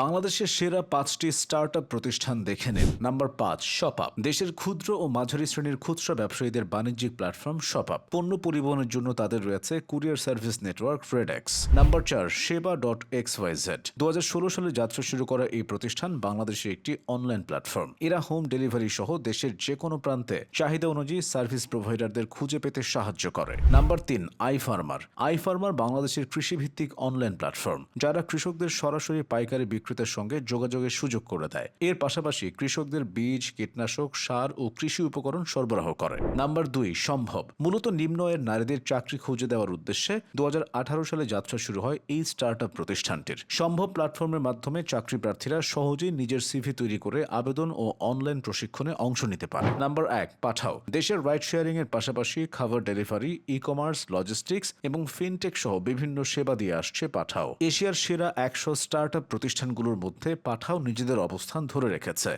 বাংলাদেশের সেরা পাঁচটি স্টার্ট প্রতিষ্ঠান দেখে নিন। নাম্বার পাঁচ, শপআপ। দেশের ক্ষুদ্র ও মাঝারি শ্রেণির খুচরা ব্যবসায়ীদের বাণিজ্যিক প্ল্যাটফর্ম শপআপ। পণ্য পরিবহনের জন্য তাদের রয়েছে courier service network FedEx. Number চার, সেবা ডট এক্স ওয়াই জেড। দুহাজার ষোলো সালে যাত্রা শুরু করা এই প্রতিষ্ঠান বাংলাদেশের একটি অনলাইন প্ল্যাটফর্ম। এরা হোম ডেলিভারি সহ দেশের যে কোনো প্রান্তে চাহিদা অনুযায়ী সার্ভিস প্রোভাইডারদের খুঁজে পেতে সাহায্য করে। নাম্বার তিন আই ফার্মার আই ফার্মার বাংলাদেশের কৃষিভিত্তিক অনলাইন প্ল্যাটফর্ম, যারা কৃষকদের সরাসরি পাইকারি বিক্রেতার সঙ্গে যোগাযোগের সুযোগ করে দেয়। এর পাশাপাশি কৃষকদের বীজ, কীটনাশক, সার ও কৃষি উপকরণ সরবরাহ করে। নাম্বার দুই, সম্ভব। মূলত নিম্ন আয়ের নারীদের চাকরি খুঁজে দেওয়ার উদ্দেশ্যে দু সালে যাত্রা শুরু হয় এই স্টার্ট প্রতিষ্ঠানটির। সম্ভব প্ল্যাটফর্মের মাধ্যমে চাকরি প্রার্থীরা সহজেই নিজের সিভি তৈরি করে আবেদন ও অনলাইন প্রশিক্ষণে অংশ নিতে পারে। নাম্বার এক, পাঠাও। দেশের রাইড শেয়ারিং এর পাশাপাশি খাবার ডেলিভারি ই কমার্স লজিস্টিক্স এবং ফিনটেক সহ বিভিন্ন সেবা দিয়ে আসছে পাঠাও। এশিয়ার সেরা একশো স্টার্ট আপ প্রতিষ্ঠানগুলোর মধ্যে পাঠাও নিজেদের অবস্থান ধরে রেখেছে।